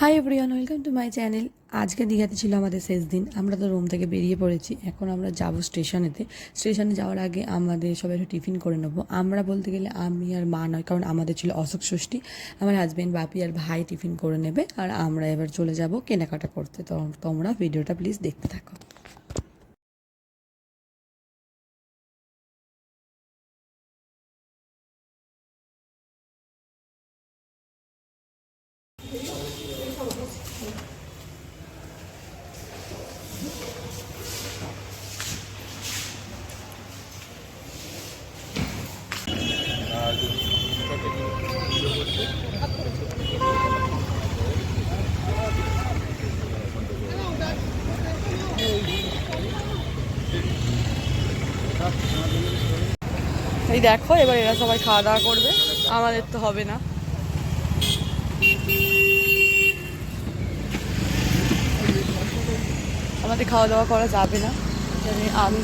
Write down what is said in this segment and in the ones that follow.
Hi everyone welcome to my channel আজকে দীঘাতে ছিল আমাদের শেষ দিন। আমরা তো রুম থেকে বেরিয়ে পড়েছি। এখন আমরা যাব স্টেশনেতে। স্টেশনে যাওয়ার আগে আমাদের সবাই একটু টিফিন করে নেব। আমরা বলতে গেলে আমি আর মা নয়, কারণ আমাদের ছিল অশোক ষষ্ঠী। আমার হাজব্যান্ড বাপি আর ভাই টিফিন করে নেবে। আর আমরা এবার চলে যাব কেনাকাটা করতে। তো তোমরা ভিডিওটা প্লিজ দেখতে থাকো। এই দেখো, এবার এরা সবাই খাওয়া দাওয়া করবে। আমাদের তো হবে না। আমাদের খাওয়া দাওয়া করা যাবে না। আমি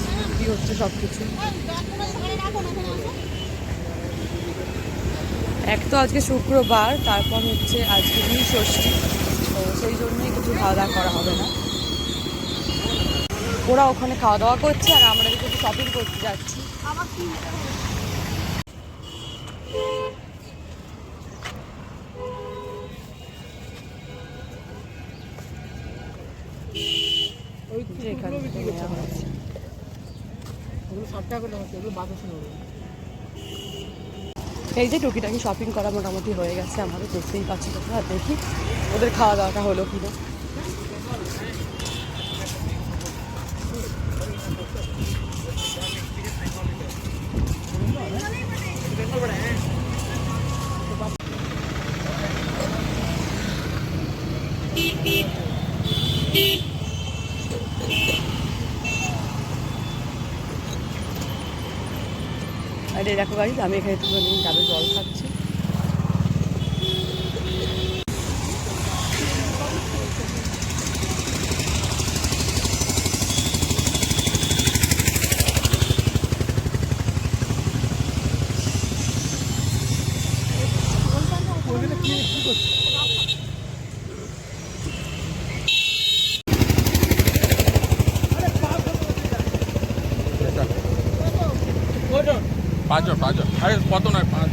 হচ্ছে সব কিছু এক তো আজকে শুক্রবার, তারপর হচ্ছে আজকে ষষ্ঠী তো সেই জন্যই কিছু খাওয়া দাওয়া করা হবে না। ওরা ওখানে খাওয়া দাওয়া করছে আর আমরা একটু শপিং করতে যাচ্ছি। যে এখানে নেওয়া হয়েছে। এই যে টুকিটাকি শপিং করা মোটামুটি হয়ে গেছে আমাদের দেখতেই পাচ্ছি তোমরা, দেখি ওদের খাওয়া দাওয়াটা হলো কিনা। আর দেখো গাড়ি আমি এখানে একটু যাবে জল খাচ্ছি। পাঁচজন পাঁচজন। আরে কত নয় পাঁচ।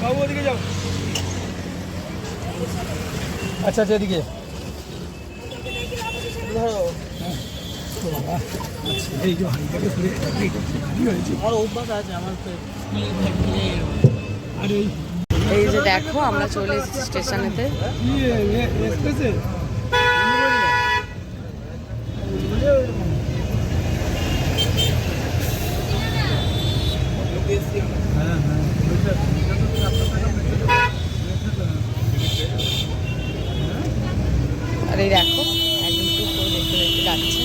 বাবু ওদিকে যাও। আচ্ছা আচ্ছা এদিকে। ধরো এই যে দেখো আমরা চলে এসেছি স্টেশনেতে ইয়ে এক্সপ্রেসে হ্যাঁ হ্যাঁ আর এই দেখো একদম টুক করে দেখতে দেখতে যাচ্ছে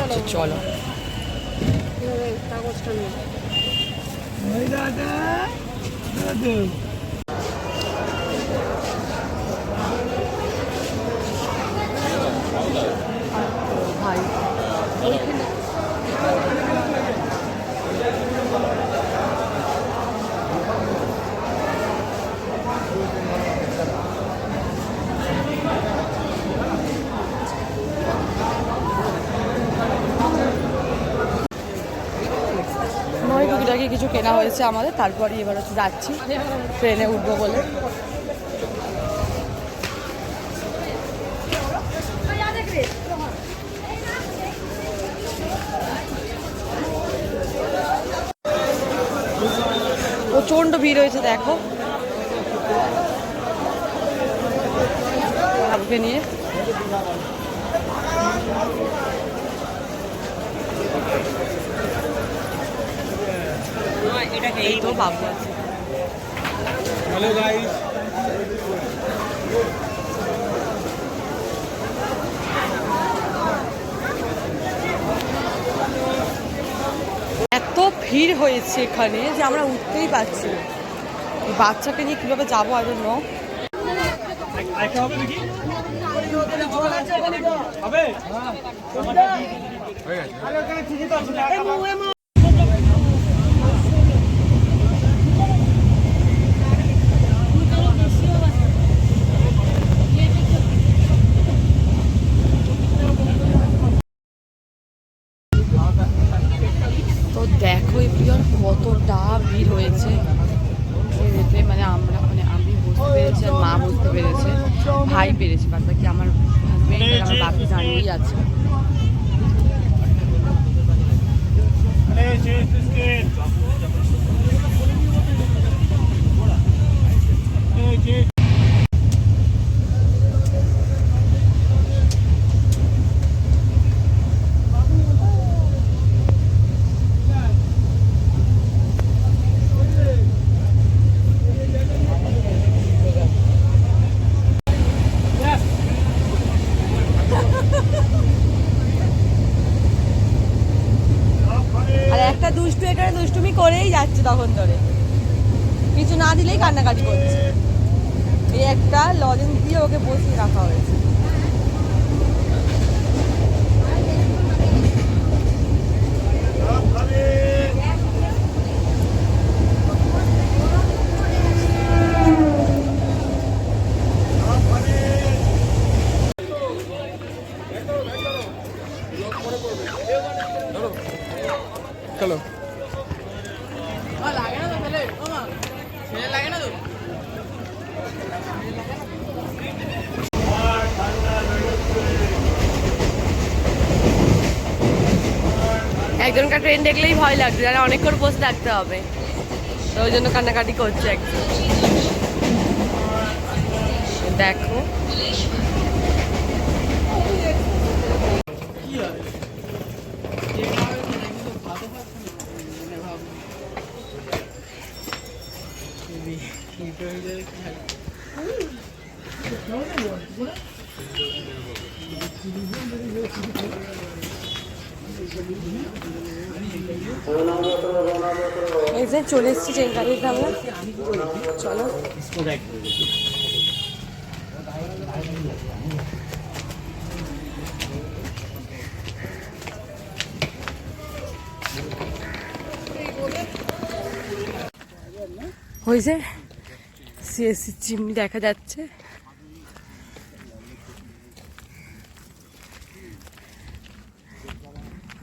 আচ্ছা, চলো ওই দাদা দাদা ভাই ওইখানে নয় টুকিটাকি কিছু কেনা হয়েছে আমাদের, তারপরে এবার হচ্ছে যাচ্ছি। ট্রেনে উঠবো বলে। প্রচণ্ড ভিড় হয়েছে, দেখো। নিয়ে। এই তো বাবু আছে হ্যালো গাইস ভিড় হয়েছে এখানে যে আমরা উঠতেই পারছি বাচ্চাকে নিয়ে কীভাবে যাব আর নো হয়ে গেছে তো দেখো এবার কতটা ভিড় হয়েছে ট্রেনেতে মানে আমরা মানে আমি বুঝতে পেরেছি আর মা বুঝতে পেরেছে ভাই পেরেছে বাদ বাকি আমার হাজব্যান্ড বাকি দাঁড়িয়েই আছে। আর একটা দুষ্টু এখানে দুষ্টুমি করেই যাচ্ছে তখন ধরে। কিছু না দিলেই কান্নাকাটি করছে। এই একটা লজেন্স দিয়ে ওকে বসিয়ে রাখা হয়েছে চলো একজনকার ট্রেন দেখলেই ভয় লাগছে আর অনেকক্ষণ বসে থাকতে হবে। তো ওই জন্য কান্নাকাটি করছে একজন। দেখো। এই যে চলে এসেছি ট্রেন গাড়ির আমরা চলো। হয়েছে সিএসসি চিমনি দেখা যাচ্ছে।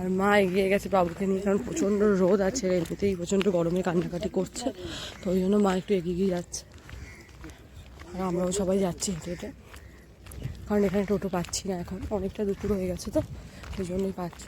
আর মা এগিয়ে গেছে বাবুকে নিয়ে, কারণ প্রচণ্ড রোদ আছে, এমনিতেই প্রচণ্ড গরমে কান্নাকাটি করছে, তো ওই জন্য মা একটু এগিয়ে গিয়ে যাচ্ছে। আর আমরাও সবাই যাচ্ছি হেঁটে হেঁটে, কারণ এখানে টোটো পাচ্ছি না এখন, অনেকটা দুপুর হয়ে গেছে তো ওই জন্যই পাচ্ছি।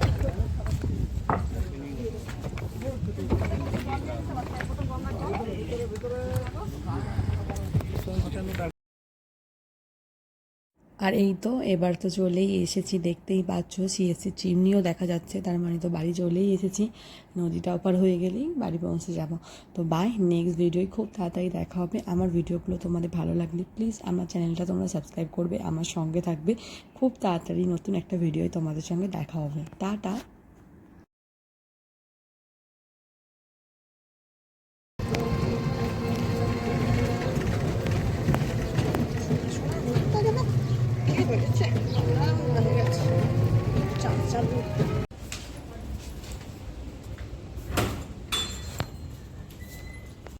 আর এই তো, এবার তো চলেই এসেছি, দেখতেই পাচ্ছ সিএসসি চিমনিও দেখা যাচ্ছে, তার মানে তো বাড়ি চলেই এসেছি। নদীটা ওপার হয়ে গেলেই বাড়ি পৌঁছে যাব। তো বাই নেক্সট ভিডিওই খুব তাড়াতাড়ি দেখা হবে। আমার ভিডিওগুলো তোমাদের ভালো লাগলে প্লিজ আমার চ্যানেলটা তোমরা সাবস্ক্রাইব করবে, আমার সঙ্গে থাকবে। খুব তাড়াতাড়ি নতুন একটা ভিডিওয় তোমাদের সঙ্গে দেখা হবে। টাটা!